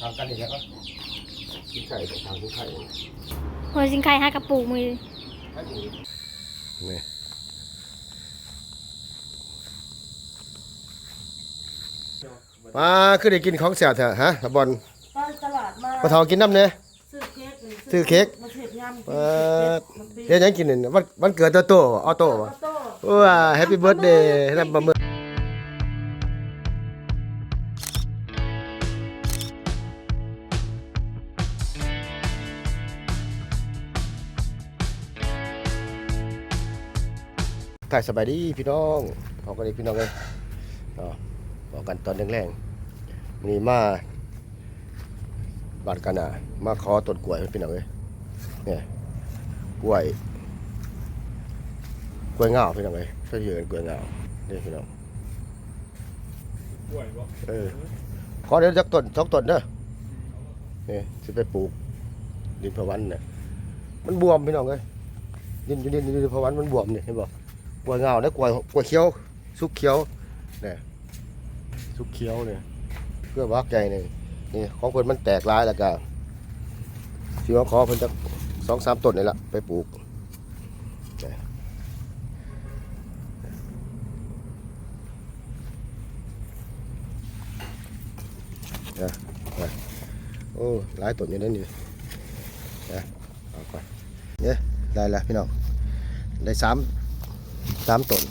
ทางกันอีกแล้วกินไข่ทางกินไข่หัวสิงไข่ห้ากระปุกมือให้ดูนี่มาคือได้กินของแสบเถอะฮะตะบอลไปตลาดมาปลาทองกินน้ำเนี่ยซื้อเค้กนี่ซื้อเค้กมาเสร็จยำเออเฮ็ดหยังกินนี่วันวันเกิดตัวโตออโต้อบ่อโต้ว้าแฮปปี้เบิร์ดเดย์ให้ลำบะเมือ ถ่ายสบายดีพี่น้องพอกันดีพี่น้องเลยอ๋อบอกกันตอนแรงๆนี่มาบัดกันอะมาขอตรวจกล้วยพี่น้องเลยเนี่ยกล้วยกล้วยเงาพี่น้องเลยช่วยเยือนกล้วยเงานี่พี่น้องกล้วยบ่เออขอเดี๋ยวจักต้นสองต้นเด้อนี่สิไปปลูกดินพะวันเนี่ยมันบวมพี่น้องเลยดินอยู่ดินดินพะวันมันบวมเนี่ยเห็นบ่ก ล้วยเงาเนี่ยกล้วยกล้วยเขียวสุกเขียวเนี่ยสุกเขียวเนี่ยเพื่อวักใจเนี่ยนี่ของเพิ่นมันแตกร้ายแล้วก็ที่ว่าขอเพิ่นจะสองสามต้นนี่ละไปปลูกโอ้หลายต้นอยู่นั่นนี่นะเอาก่อนเนี่ยได้แล้วพี่น้องได้สาม สามต้น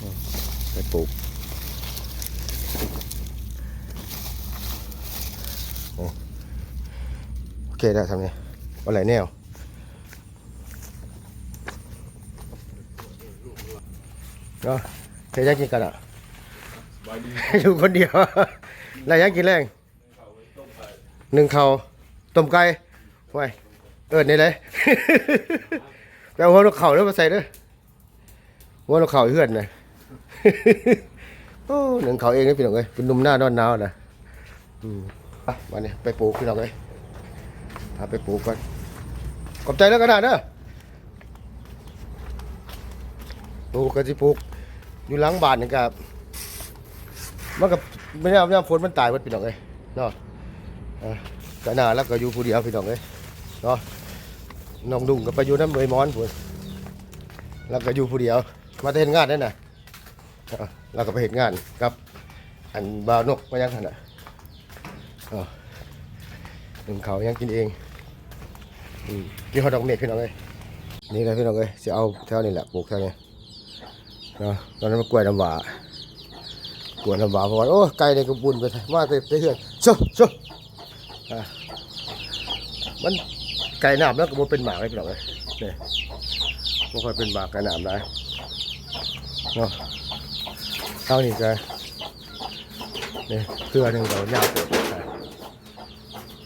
อืมไปปลูกโอ้โอเคได้ทำไงเอาไหลายแนวเนาะเธออยากกินกันอะบายดีอยู่คนเดียวแล้วยังกินแรงหนึ่งเขาวต้มไก่ไว้เอิดนี่เลย ไปเอาหัวนกเข่าเด้อมาใส่เด้อหัวนกเข่าเฮือนนะโอ้หนึ่งเขาเองนี่พี่น้องเอ้ยเป็นหนุ่มหน้าดอนหนาวนะอืมไปมาเนี่ยไปปลูกพี่น้องเอ้ยพาไปปลูกก่อนขอบใจแล้วกระดาษเด้อปลูกกันสิปลูกอยู่หลังบ้านนี่ครับมันก็ไม่ได้เอาน้ำฝนมันตายมันพี่น้องเลยเนาะอะก็น่าแล้วก็อยู่ผู้เดียวพี่น้องเลยเนาะ น้องดุงก็ไปอยู่น้ำเมยมอนพูนแล้วก็อยู่ผู้เดียว มาเห็นงานนั่นน่ะแล้วก็ไปเห็นงานกับ อันบ่าวนกมายังทันอะอะหนึ่งเขายังกินเองกินข้าวดอกเม็ดพี่น้องเลยนี่เลยพี่น้องเลยจะเอาแถวนี้แหละปลูกแถวนี้เนาะตอนนั้นมันกล้วยน้ำหวากวยนลำบาเพราะว่าโอ้ไก่ในกระบุนไปมาเตะเถื่อนโชโชอะมัน ไก่หนามแล้วก็บ่เป็นหมากเลยพี่น้องเลยนี่บ่ค่อยเป็นหมากไก่หนามได้เนาะเท่านี้ก็นี่เครือหนึ่งเรายาเติบเลยค่ะ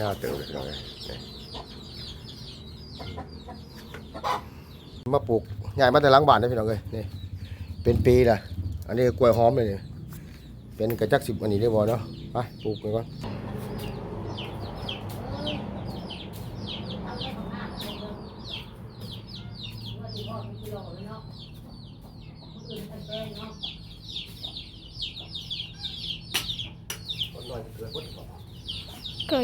ยาเติบเลยพี่น้องเลยนี่มาปลูกใหญ่มาแต่ล้างบ้านได้อพี่น้องเลยนี่เป็นปีละอันนี้กล้วยหอมเลยนี่เป็นกระจักสิบอันนี้ได้บ่เนาะไปปลูกไปก่อนน้อยเกิดบ่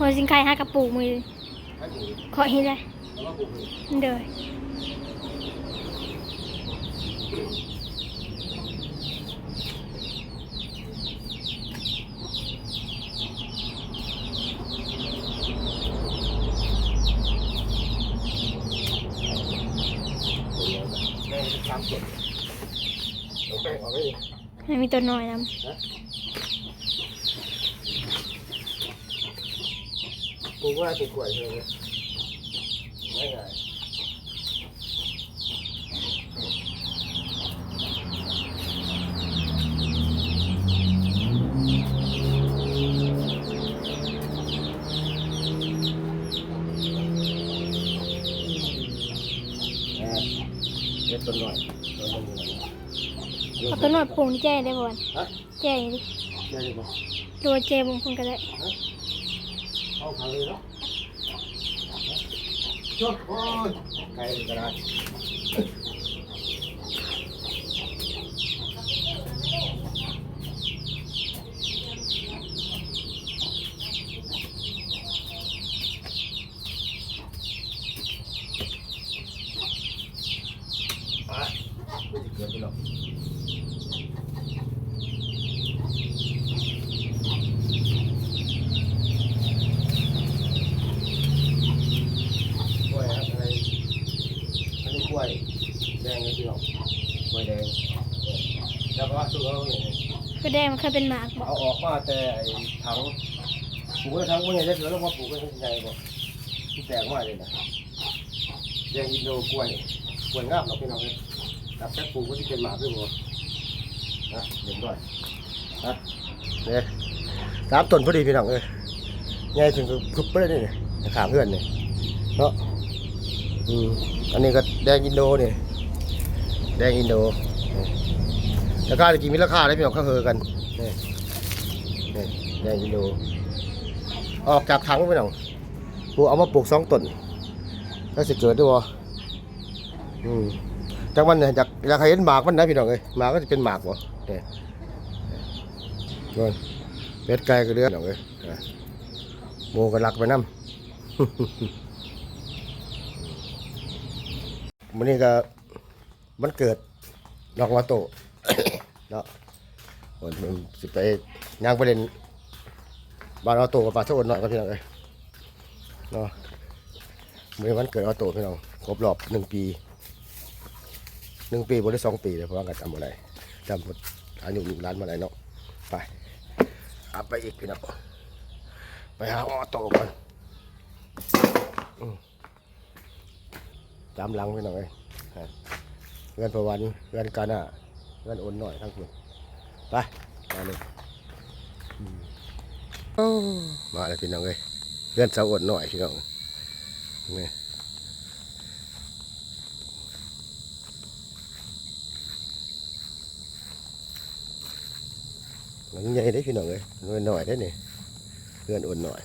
กล้วยเงาเลยอ๋อกล้วยเงาปลูกแค่นี้ทางกันอีกแล้วกินไข่ทางกินไข่หัวสิงไข่ห้ากระปุกมือให้ดูขอเห็นเลยแล้วก็ปลูกเลยเด้อแม่เป็นสามส่ กูว่ากูกล้วยเลยไม่ไงเล็นหน่อยต้นหน่อยเอาตัวหน่อยผงแจ้ได้บ่นแจ้ได้เลบ่ตัวแจ้บางคนก็ได้ เอาขังเลยเนาะจบโอ้ยไกลกระดาษไปไม่ติดเกินไปหรอก กล้วยครับอะไรอันนี้กล้วยแดงเลยพี่น้องกล้วยแดงแล้วก็สุกเอาเนี่ย ก็ได้มันเคยเป็นหมากบ่เอาออกมาแต่ไอ้ถังปลูกในถังมันใหญ่ได้เหลือแล้วมาปลูกในใหญ่บ่ที่แตกมากเลยนะแดงอินโดกล้วยกล้วยงามเนาะพี่น้องเลยตับแค่ปลูกก็ที่เป็นหมากด้วยบ่นะเด็ดด้วยนะเนี่ยสามต้นพอดีพี่น้องเลยใหญ่ถึงกับพึบไปเลยนี่ขามเพื่อนเนี่ยเนาะอืมอันนี้ก็แดงอินโดเนี่ยแดงอินโด ราคาตะกี้มีราคาได้พี่น้องเขาเฮอกันนี่นี่แดงอินโดออกจากถังพี่น้องกูเอามาปลูกสองต้นแล้วจะเกิดด้วยวะอืมจากมันเนี่ยจากอยากให้เห็นหมากมันนะพี่น้องเอ้ยหมากก็จะเป็นหมากวะเนี่ยโดนเป็ดไก่ก็เดือดพี่น้องเอ้ยโมก็รักไปน้ำวันนี้ก็มันเกิดน้องวาโต เนาะวันนี้สิไปย่างประเด็นบ้านออโตกับปลาโซนหน่อยก็พี่น้องเอ้ยเนาะวันนี้วันเกิดออโต้พี่น้องครบรอบหนึ่งปีหนึ่งปีบริสองปีเลยเพราะว่ากันจำอะไรจำอายุลูกหลานมาไหนเนาะไปเอาไปอีกพี่น้องไปหาออโตก่อนตามหลังพี่น้องเอ้ยเงินประวันเงินกาหน้า เงินโอนหน่อยทั้งคุณไปมาเลยอืมโอ้มาเลยพี่น้องเอ้ยเงินเสาโอนหน่อยพี่น้องนี่หลังใหญ่ได้พี่น้องเอ้ยเงินหน่อยได้นี่เงินโอนหน่อย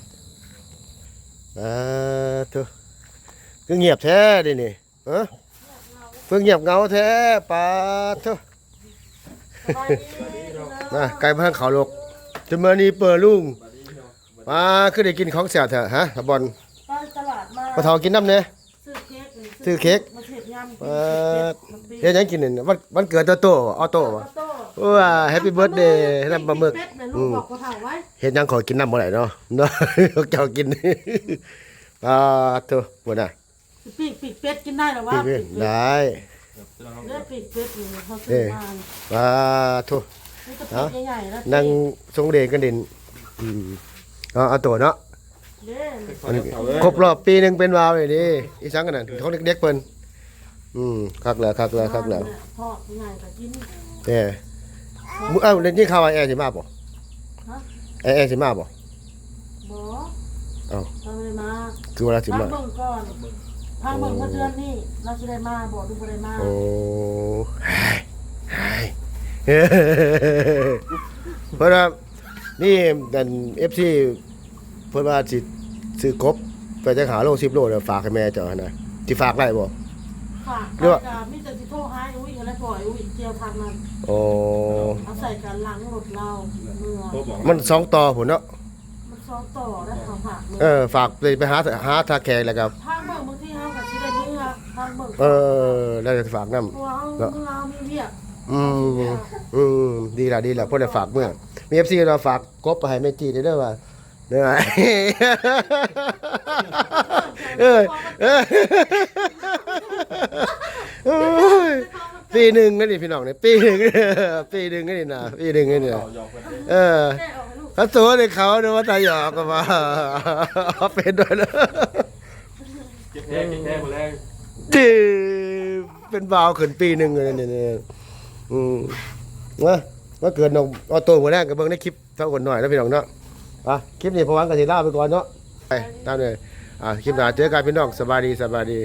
อ่าเถอะ cứ nghiệp thế đây nè hả phương nghiệp ngáo thế bà thôi สบา ยดีเด้อ nè cái băng khảo lục cho mà đi bờ luôn mà cứ để kinh khóng xẻo thở hả Thả bọn ไปตลาดมา bà thò kín năm nè ซื้อเค้กนี่ซื้อเค้กมาเผ็ดยำเอ่อมันปี thế nhánh kín này vẫn vẫn cười to to auto อ mà อโต้ wow happy birthday ให้นำปลาหมึกเป็ดนะลูกบอกเขาเฒ่าไว้เห็นยังขอกินน้ำบ่ได้เนาะเนาะเจ้ากินอ่าเถอะบ่น่ะปีกปีกเป็ดกินได้หรอวะพี่เว้ยปีกเป็ดได้ เลือดปีกเป็ดนี่เขาซื้อมาอ่าเถอะนี่จะเป็ดใหญ่ๆแล้วนั่งทรงเดชกันดินอืมเอาเอาตัวเนาะเด้อ อันนี้ครบรอบปีหนึ่งเป็นวาวเลยดิอีสังกันนั่นเขาเด็กๆเพิ่นอืมคักแล้วคักแล้วคักแล้วทอดใหญ่ก็กินแต่มึงเอ้าเล่นยี่ข่าวว่าแอร์สิมาบ่ฮะแอร์แอร์สิมาบ่บ่เอ้าเราไม่ได้มาคือว่าเราสิพังมาเบิ่งก่อน พังเบิ่งว่าเดือนนี้เราจะได้มาบ่ดูบ่ได้มาโอ้หายหายเพราะว่านี่ดัน FC เพิ่นว่าสิซื้อกบไปจะหาโล10โลเดี๋ยวฝากให้แม่เจ้าหั่นน่ะสิฝากได้บ่ ฝากหรือว่าไปกับมีแต่สิโทรหาอุ้ยอะไรปล่อยอุ้ยเจียวทางนั้นโอ้เอาใส่กันหลังรถเราเมื่อโทรบอกมันสองต่อพุ่นเนาะมันซ้อมต่อได้ของผักเออฝากไปไปหาหาทาแขกแล้วครับทา เบิ่งเออแล้วจะฝากน้ตัวเฮาเมื่อเฮามีเวียกำอืมอืมดีละดีละเพ่อได้ฝากเมื่อมีเอฟซีเราฝากกบไปให้แม่จีได้ด้วยว่าเนื้อ เออเออโอ้ยปีหนึ่งนั่นนี่พี่น้องเนี่ยปีหนึ่งปีหนึ่งนั่นนี่นะปีหนึ่งนั่นนี่นะหยอกกันเออแก้ออกให้ลูกเขาตัวในเขาเนี่ยว่าตาหยอกกันมาเอาเป็นด้วยนะ เก็บแท้เก็บแท้หมดแล้ว ดีเป็นบาวขึ้นปีหนึ่งเลยเนี่ยอืมวะว่าเกิดน้องเอาตัวหัวแรกกับเบิ้งในคลิปเท่าคนหน่อยแล้วพี่น้องเนาะอะคลิปนี้พอวังกันสิลาไปก่อนเนาะไปตามเลยอะคลิปหน้าเจอกันพี่น้องสบายดีสบายดี